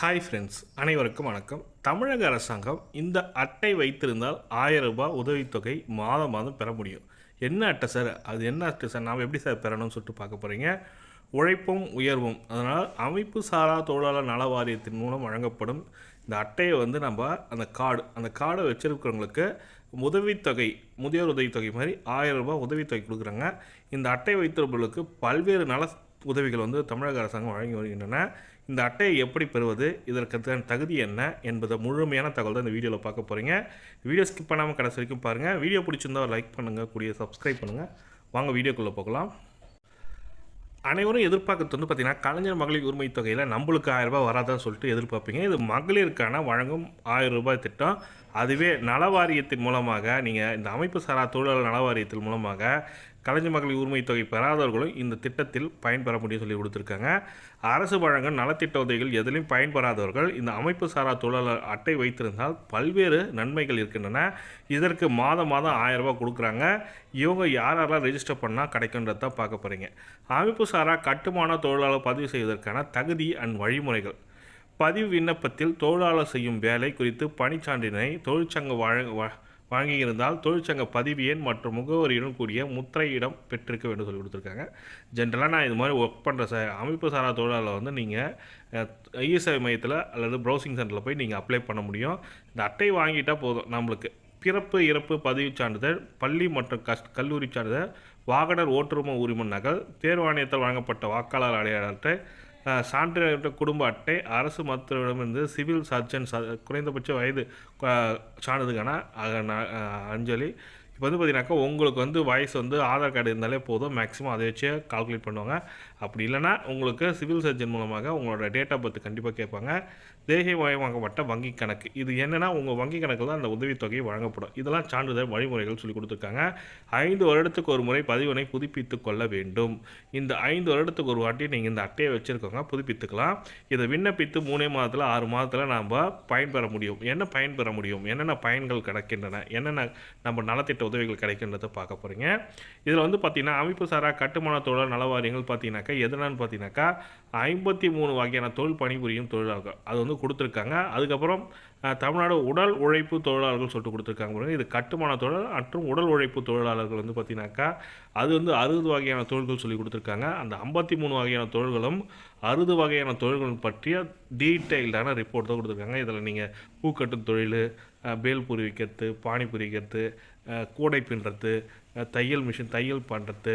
Hi friends அனைவருக்கும் வணக்கம். தமிழக அரசாங்கம் இந்த அட்டை வைத்திருந்தால் ஆயிரம் ரூபாய் உதவித்தொகை மாதம் மாதம் பெற முடியும். என்ன அட்டை சார் அது என்ன அட்டை சார் நாம் எப்படி சார் பெறணும்னு சொல்லிட்டு பார்க்க போகிறீங்க உழைப்பும் உயர்வும். அதனால் அமைப்பு சாரா தொழிலாளர் நல வாரியத்தின் மூலம் வழங்கப்படும் இந்த அட்டையை வந்து நம்ம அந்த கார்டு அந்த கார்டை வச்சிருக்கிறவங்களுக்கு உதவித்தொகை முதியோர் உதவித்தொகை மாதிரி ஆயிரம் ரூபாய் உதவித்தொகை கொடுக்குறாங்க. இந்த அட்டை வைத்திருப்பவர்களுக்கு பல்வேறு நல உதவிகள் வந்து தமிழக அரசாங்கம் வழங்கி வருகின்றன. இந்த அட்டையை எப்படி பெறுவது? இதற்கு தகுதி என்ன என்பதை முழுமையான தகவல் தான் இந்த வீடியோவில் பார்க்க போகிறீங்க வீடியோ ஸ்கிப் பண்ணாமல் கடைசி வரைக்கும் பாருங்கள் வீடியோ பிடிச்சிருந்தா லைக் பண்ணுங்கள் கூடிய சப்ஸ்கிரைப் பண்ணுங்கள் வாங்க வீடியோக்குள்ளே போகலாம். அனைவரும் எதிர்பார்க்கறது வந்து பார்த்தீங்கன்னா கலைஞர் மகளிர் உரிமை தொகையில் நம்மளுக்கு ஆயிரரூபா வராதான்னு சொல்லிட்டு எதிர்பார்ப்பீங்க. இது மகளிருக்கான வழங்கும் ஆயிரம் ரூபாய் திட்டம். அதுவே நலவாரியத்தின் மூலமாக நீங்கள் இந்த அமைப்பு சாரா தொழிலாளர் நலவாரியத்தின் மூலமாக கலைஞர் மகளிர் உரிமை தொகை பெறாதவர்களும் இந்த திட்டத்தில் பயன்பெற முடியும் சொல்லி கொடுத்துருக்காங்க. அரசு வழங்கும் நலத்திட்ட உதவிகள் எதிலையும் பயன்பெறாதவர்கள் இந்த அமைப்பு சாரா தொழிலாளர் அட்டை வைத்திருந்தால் பல்வேறு நன்மைகள் இருக்கின்றன. இதற்கு மாதம் மாதம் ஆயிரம் ரூபாய் கொடுக்குறாங்க. இவங்க யார் யாரெல்லாம் ரெஜிஸ்டர் பண்ணால் கிடைக்குன்றது தான் பார்க்க போகிறீங்க அமைப்பு சாரா கட்டுமான தொழிலாளர் பதிவு செய்வதற்கான தகுதி அண்ட் வழிமுறைகள். பதிவு விண்ணப்பத்தில் தொழிலாளர் செய்யும் வேலை குறித்து பணிச்சான்றினை தொழிற்சங்க வழங்க வாங்கியிருந்தால் தொழிற்சங்க பதிவு எண் மற்றும் முகவரியுடன் கூடிய முத்திரையிடம் பெற்றிருக்க வேண்டும் சொல்லி கொடுத்துருக்காங்க. ஜென்ரலாக நான் இது மாதிரி ஒர்க் பண்ணுற ச அமைப்பு சாரா தொழிலாளர் வந்து நீங்கள் இஎஸ்ஐ மையத்தில் அல்லது ப்ரௌசிங் சென்டரில் போய் நீங்கள் அப்ளை பண்ண முடியும். இந்த அட்டை வாங்கிட்டால் போதும். நம்மளுக்கு பிறப்பு இறப்பு பதிவுச் சான்றிதழ் பள்ளி மற்றும் கஸ் கல்லூரி சான்றிதழ் வாகனர் ஓட்டுரிமை உரிமம் நகல் தேர்வாணையத்தால் வழங்கப்பட்ட வாக்காளர் அடையாள அட்டை சான்றிதழ் குடும்ப அட்டை அரசு மருத்துவரிடமிருந்து சிவில் சர்ஜன் ச குறைந்தபட்ச வயது சான்றிதழ்கான அஞ்சலி. இப்போ வந்து பார்த்தீங்கன்னாக்கா உங்களுக்கு வந்து வயசு வந்து ஆதார் கார்டு இருந்தாலே போதும். மேக்ஸிமம் அதை வச்சு கால்குலேட் பண்ணுவாங்க. அப்படி இல்லைன்னா உங்களுக்கு சிவில் சர்ஜன் மூலமாக உங்களோட டேட் ஆஃப் பர்த் கண்டிப்பாக கேட்பாங்க. தேசியமயமாக்கப்பட்ட வங்கி கணக்கு. இது என்னென்னா உங்கள் வங்கி கணக்கில் தான் அந்த உதவித்தொகை வழங்கப்படும். இதெல்லாம் சான்றிதழ் வழிமுறைகள் சொல்லி கொடுத்துருக்காங்க. ஐந்து வருடத்துக்கு ஒரு முறை பதிவினை புதுப்பித்து கொள்ள வேண்டும். இந்த ஐந்து வருடத்துக்கு ஒரு வாட்டி நீங்கள் இந்த அட்டையை வச்சுருக்கோங்க புதுப்பித்துக்கலாம். இதை விண்ணப்பித்து மூணே மாதத்தில் ஆறு மாதத்தில் நாம் பயன்பெற முடியும். என்ன பயன்பெற முடியும்? என்னென்ன பயன்கள் கிடைக்கின்றன? என்னென்ன நம்ம நலத்திட்ட உதவிகள் கிடைக்கின்றதை பார்க்க போகிறீங்க இதில் வந்து பார்த்திங்கன்னா அமைப்பு சாரா கட்டுமான நலவாரியங்கள் நல வாரியங்கள் பார்த்தீங்கன்னாக்கா எதனான்னு பார்த்தீங்கன்னாக்கா ஐம்பத்தி மூணு வகையான தொழில் பணிபுரியும் தொழிலாளர்கள். அது வந்து கொடுத்துருக்காங்க. அதுக்கப்புறம் தமிழ்நாடு உடல் உழைப்பு தொழிலாளர்கள் சொல்லிட்டு கொடுத்துருக்காங்க பாருங்கள் இது கட்டுமான தொழில் மற்றும் உடல் உழைப்பு தொழிலாளர்கள் வந்து பார்த்தீங்கன்னாக்கா அது வந்து அறுபது வகையான தொழில்கள் சொல்லி கொடுத்துருக்காங்க. அந்த ஐம்பத்தி மூணு வகையான தொழில்களும் அறுபது வகையான தொழில்கள் பற்றிய டீட்டெயில்டான ரிப்போர்ட் தான் கொடுத்துருக்காங்க. இதில் நீங்கள் பூக்கட்டும் தொழில் பேல் பூரி விற்கிறது பானிபூரி விற்கிறது கூடை பின்னுறது தையல் மிஷின் தையல் பண்ணுறது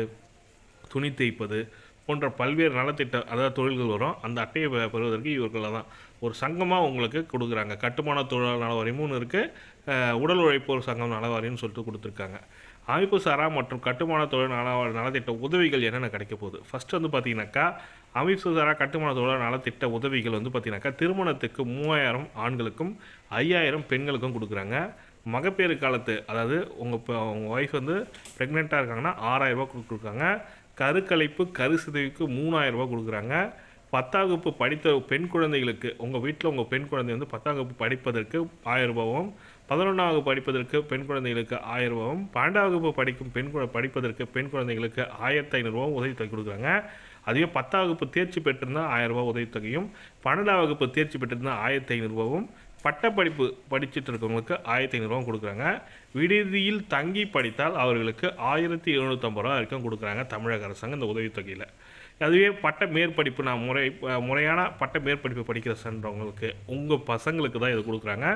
துணி தேய்ப்பது போன்ற பல்வேறு நலத்திட்ட அதாவது தொழில்கள் வரும். அந்த அட்டையை பெ- பெறுவதற்கு இவர்கள் தான் ஒரு சங்கமாக உங்களுக்கு கொடுக்குறாங்க. கட்டுமான தொழிலாளர் நலவாரியமும் இருக்குது உடல் உழைப்போர் சங்கம் நலவாரியம்னு சொல்லிட்டு கொடுத்துருக்காங்க. அமைப்பு சாரா மற்றும் கட்டுமான தொழில் நல நலத்திட்ட உதவிகள் என்னென்ன கிடைக்க போகுது? ஃபஸ்ட்டு வந்து பார்த்தீங்கன்னாக்கா அமைப்பு சாரா கட்டுமான தொழில் நலத்திட்ட உதவிகள் வந்து பார்த்தீங்கன்னாக்கா திருமணத்துக்கு மூவாயிரம் ஆண்களுக்கும் ஐயாயிரம் பெண்களுக்கும் கொடுக்குறாங்க. மகப்பேறு காலத்து அதாவது உங்கள் இப்போ உங்கள் ஒய்ஃப் வந்து ப்ரெக்னெண்ட்டாக இருக்காங்கன்னா ஆறாயிரம் ரூபாய் கொடுக்குறாங்க. கருக்கலைப்பு கருசிதைவுக்கு மூணாயிரம் ரூபா கொடுக்குறாங்க. பத்தாம் வகுப்பு படித்த பெண் குழந்தைகளுக்கு உங்கள் வீட்டில் உங்கள் பெண் குழந்தை வந்து பத்தாம் வகுப்பு படிப்பதற்கு ஆயிரம் ரூபாவும் பதினொன்றாம் வகுப்பு படிப்பதற்கு பெண் குழந்தைகளுக்கு ஆயிரம் ரூபாவும் பன்னெண்டாம் வகுப்பு படிக்கும் பெண் குழ படிப்பதற்கு பெண் குழந்தைகளுக்கு ஆயிரத்தி ஐநூறுரூவாவும் உதவித்தொகை கொடுக்குறாங்க. அதுவே பத்தாம் வகுப்பு தேர்ச்சி பெற்றிருந்தால் ஆயிரம் ரூபா உதவித்தொகையும் பன்னெண்டாம் வகுப்பு தேர்ச்சி பெற்றிருந்தால் ஆயிரத்தி ஐநூறுரூவாவும் பட்டப்படிப்பு படிச்சுட்டு இருக்கவங்களுக்கு ஆயிரத்தி ஐநூறுரூவா கொடுக்குறாங்க. விடுதியில் தங்கி படித்தால் அவர்களுக்கு ஆயிரத்தி எழுநூற்றம்பது ரூபா வரைக்கும் கொடுக்குறாங்க தமிழக அரசாங்கம் இந்த உதவித்தொகையில். அதுவே பட்ட மேற்படிப்பு நான் முறை முறையான பட்ட மேற்படிப்பு படிக்கிற சென்றவங்களுக்கு உங்கள் பசங்களுக்கு தான் இது கொடுக்குறாங்க.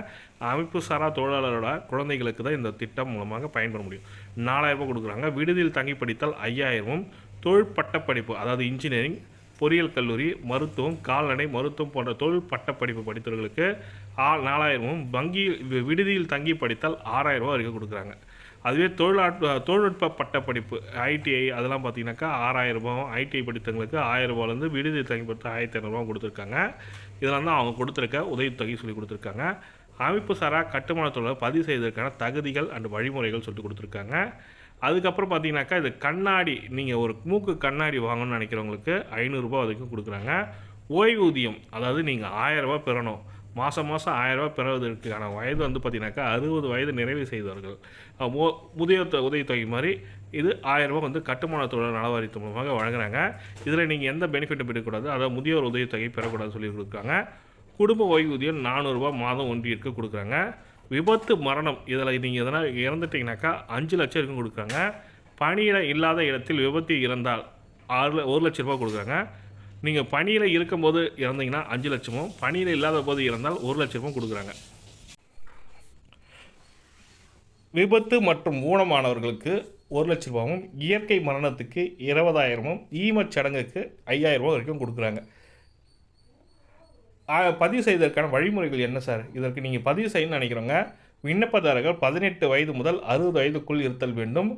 அமைப்பு சாரா தொழிலாளரோட குழந்தைகளுக்கு தான் இந்த திட்டம் மூலமாக பயன்பெற முடியும். நாலாயிரம் ரூபாய் கொடுக்குறாங்க. விடுதியில் தங்கி படித்தால் ஐயாயிரமும். தொழில் பட்டப்படிப்பு அதாவது இன்ஜினியரிங் பொறியியல் கல்லூரி மருத்துவம் கால்நடை மருத்துவம் போன்ற தொழில் பட்டப்படிப்பு படித்தவர்களுக்கு ஆ நாலாயிரமும் வங்கி வி- விடுதியில் தங்கி படித்தால் ஆறாயிரம் ரூபா வரைக்கும் கொடுக்குறாங்க. அதுவே தொழிலாட் தொழில்நுட்ப பட்டப்படிப்பு ஐடிஐ அதெல்லாம் பார்த்தீங்கன்னாக்கா ஆறாயிரம் ரூபாயும் ஐடிஐ படித்தவங்களுக்கு ஆயிரம் ரூபாலேருந்து விடுதியில் தங்கி படித்த ஆயிரத்தி ஐநூறுரூவா கொடுத்துருக்காங்க. இதெல்லாம் தான் அவங்க கொடுத்துருக்க உதவித்தொகை சொல்லி கொடுத்துருக்காங்க. அமைப்பு சாரா கட்டுமான தொழிலை பதிவு செய்வதற்கான தகுதிகள் அண்ட் வழிமுறைகள் சொல்லிட்டு கொடுத்துருக்காங்க. அதுக்கப்புறம் பார்த்தீங்கன்னாக்கா இது கண்ணாடி நீங்கள் ஒரு மூக்கு கண்ணாடி வாங்கணும்னு நினைக்கிறவங்களுக்கு ஐநூறுரூபா வரைக்கும் கொடுக்குறாங்க. ஓய்வூதியம் அதாவது நீங்கள் ஆயரரூபா பெறணும். மாதம் மாதம் ஆயரரூபா பெறுவதற்கான வயது வந்து பார்த்தீங்கன்னாக்கா அறுபது வயது நிறைவு செய்தவர்கள். அஹ் மு முதியோர் தொ- உதவித்தொகை மாதிரி இது ஆயிரரூபா வந்து கட்டுமான தொழில் நலவாரியத்து மூலமாக வழங்குறாங்க. இதில் நீங்கள் எந்த பெனிஃபிட்டும் பெறக்கூடாது அதாவது முதியோர் உதவித்தொகை பெறக்கூடாதுன்னு சொல்லி கொடுக்குறாங்க. குடும்ப ஓய்வூதியம் நானூறுரூவா மாதம் ஒன்றியிற்கு கொடுக்குறாங்க. விபத்து மரணம். இதில் நீங்கள் எதனா இறந்துட்டீங்கனாக்கா அஞ்சு லட்சம் வரைக்கும் கொடுக்குறாங்க. பணியில் இல்லாத இடத்தில் விபத்து இறந்தால் ஆறு ஒரு லட்ச ரூபா கொடுக்குறாங்க. நீங்கள் பணியில் இருக்கும்போது இறந்தீங்கன்னா அஞ்சு லட்சமும் பணியில் இல்லாத போது இறந்தால் ஒரு லட்சமும் கொடுக்குறாங்க. விபத்து மற்றும் ஊனமானவர்களுக்கு ஒரு லட்ச ரூபாவும் இயற்கை மரணத்துக்கு இருபதாயிரமும் ஈமச் சடங்குக்கு ஐயாயிரம் ரூபாய் வரைக்கும் கொடுக்குறாங்க. பதிவு செய்வதற்கான வழிமுறைகள் என்ன சார்? இதற்கு நீங்கள் பதிவு செய்யணும்னு நினைக்கிறோங்க விண்ணப்பதாரர்கள் பதினெட்டு வயது முதல் அறுபது வயதுக்குள் இருத்தல் வேண்டும்.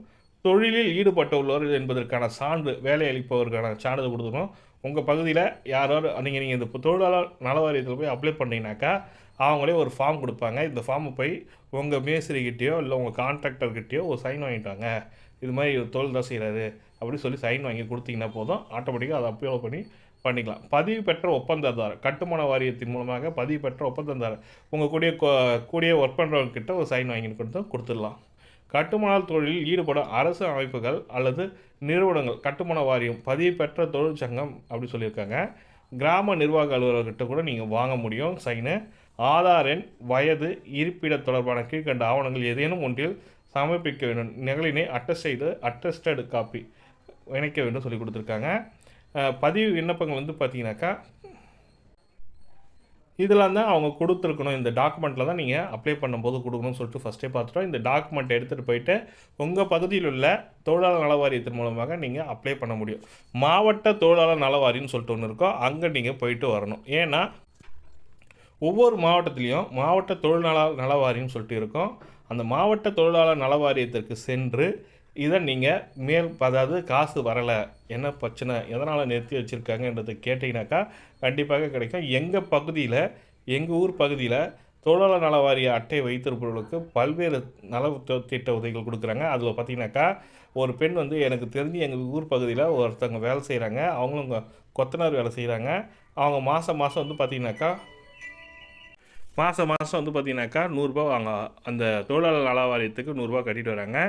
தொழிலில் ஈடுபட்டுள்ளவர் என்பதற்கான சான்று வேலை அளிப்பவருக்கான சான்றிதழ் கொடுக்கணும் உங்கள் பகுதியில் யாரோ நீங்கள் நீங்கள் இந்த தொழிலாளர் நலவாரியத்தில் போய் அப்ளை பண்ணீங்கன்னாக்கா அவங்களே ஒரு ஃபார்ம் கொடுப்பாங்க. இந்த ஃபார்மை போய் உங்கள் மேஸ்திரிக்கிட்டேயோ இல்லை உங்கள் கான்ட்ராக்டர்கிட்டயோ ஒரு சைன் வாங்கிட்டாங்க. இது மாதிரி ஒரு தொழில் தான் செய்கிறாரு அப்படின்னு சொல்லி சைன் வாங்கி கொடுத்தீங்கன்னா போதும். ஆட்டோமேட்டிக்காக அதை அப்ளை பண்ணி பண்ணிக்கலாம். பதிவு பெற்ற ஒப்பந்ததாரர். கட்டுமான வாரியத்தின் மூலமாக பதிவு பெற்ற ஒப்பந்ததாரர். உங்கள் கூடிய கொ- கூடிய ஒர்க் பண்ணுறவங்கக்கிட்ட ஒரு சைன் வாங்கி கொடுத்து கொடுத்துடலாம். கட்டுமான தொழிலில் ஈடுபடும் அரசு அமைப்புகள் அல்லது நிறுவனங்கள் கட்டுமான வாரியம் பதிவு பெற்ற தொழிற்சங்கம் அப்படி சொல்லியிருக்காங்க. கிராம நிர்வாக அலுவலர்கிட்ட கூட நீங்கள் வாங்க முடியும். சைனு ஆதார் எண் வயது இருப்பிட தொடர்பான கீழ்கண்ட ஆவணங்கள் ஏதேனும் ஒன்றில் சமர்ப்பிக்க வேண்டும். நிகழினை அட்டஸ்ட் செய்து அட்டஸ்டட் காப்பி இணைக்க வேண்டும் சொல்லி கொடுத்துருக்காங்க. பதிவு விண்ணப்பங்கள் வந்து பார்த்தீங்கன்னாக்கா இதெல்லாம் தான் அவங்க கொடுத்துருக்கணும். இந்த டாக்குமெண்ட்டில் தான் நீங்கள் அப்ளை பண்ணும்போது கொடுக்கணும்னு சொல்லிட்டு ஃபஸ்ட்டே பார்த்துட்டோம். இந்த டாக்குமெண்ட் எடுத்துகிட்டு போயிட்டு உங்கள் பகுதியில் உள்ள தொழிலாளர் நல வாரியத்தின் மூலமாக நீங்கள் அப்ளை பண்ண முடியும். மாவட்ட தொழிலாளர் நல வாரியம்னு சொல்லிட்டு ஒன்று இருக்கோ அங்கே நீங்கள் போயிட்டு வரணும். ஏன்னா ஒவ்வொரு மாவட்டத்துலேயும் மாவட்ட தொழிலாளர் நல வாரியம்னு சொல்லிட்டு இருக்கும். அந்த மாவட்ட தொழிலாளர் நல வாரியத்திற்கு சென்று இதை நீங்கள் மேல் அதாவது காசு வரலை என்ன பிரச்சனை எதனால் நிறுத்தி வச்சுருக்காங்கன்றதை கேட்டிங்கனாக்கா கண்டிப்பாக கிடைக்கும். எங்கள் பகுதியில் எங்கள் ஊர் பகுதியில் தொழிலாளர் நல வாரிய அட்டை வைத்திருப்பவர்களுக்கு பல்வேறு நல திட்ட உதவிகள் கொடுக்குறாங்க. அதில் பார்த்தீங்கன்னாக்கா ஒரு பெண் வந்து எனக்கு தெரிஞ்சு எங்கள் ஊர் பகுதியில் ஒருத்தவங்க வேலை செய்கிறாங்க அவங்களும் கொத்தனார் வேலை செய்கிறாங்க அவங்க மாதம் மாதம் வந்து பார்த்தீங்கன்னாக்கா மாதம் மாதம் வந்து பார்த்தீங்கன்னாக்கா நூறுரூபா அவங்க அந்த தொழிலாளர் நல வாரியத்துக்கு நூறுரூபா கட்டிட்டு வராங்க.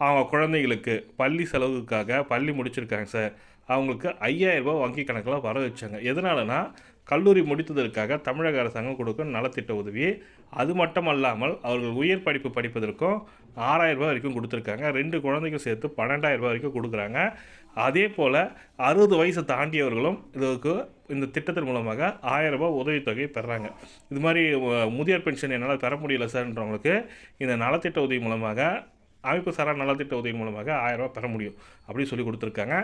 அவங்க குழந்தைகளுக்கு பள்ளி செலவுக்காக பள்ளி முடிச்சிருக்காங்க சார். அவங்களுக்கு 5000 ரூபாய் வங்கி கணக்கில் வர வச்சாங்க. எதனாலனா கல்லூரி முடித்ததற்காக தமிழக அரசாங்கம் கொடுக்கும் நலத்திட்ட உதவி. அது மட்டும் அல்லாமல் அவர்கள் உயர் படிப்பு படிப்பதற்கும் 6000 ரூபாய் வரைக்கும் கொடுத்துருக்காங்க. ரெண்டு குழந்தைக்கும் சேர்த்து 12000 ரூபாய் வரைக்கும் கொடுக்குறாங்க. அதே போல் அறுபது வயசு தாண்டியவர்களும் இதுக்கு இந்த திட்டத்தின் மூலமாக 1000 ரூபாய் உதவித்தொகை பெறுறாங்க இது மாதிரி முதியோர் பென்ஷன் என்னால் பெற முடியல சார்ன்றவங்களுக்கு இந்த நலத்திட்ட உதவி மூலமாக அமைப்பு சாரா நலத்திட்ட உதவி மூலமாக 1000 பெற முடியும் அப்படின்னு சொல்லி கொடுத்துருக்காங்க.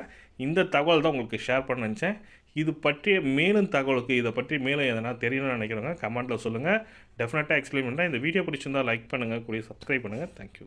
இந்த தகவல் தான் உங்களுக்கு ஷேர் பண்ண நினச்சேன். இது பற்றிய மேலும் தகவலுக்கு இதை பற்றி மேலும் எதனா தெரியணும்னு நினைக்கிறவங்க கமெண்ட்டில் சொல்லுங்கள் டெஃபினட்டாக எக்ஸ்பிளைன் பண்ணுறேன் இந்த வீடியோ பிடிச்சிருந்தால் லைக் பண்ணுங்கள் கூடிய சப்ஸ்கிரைப் பண்ணுங்கள் தேங்க்யூ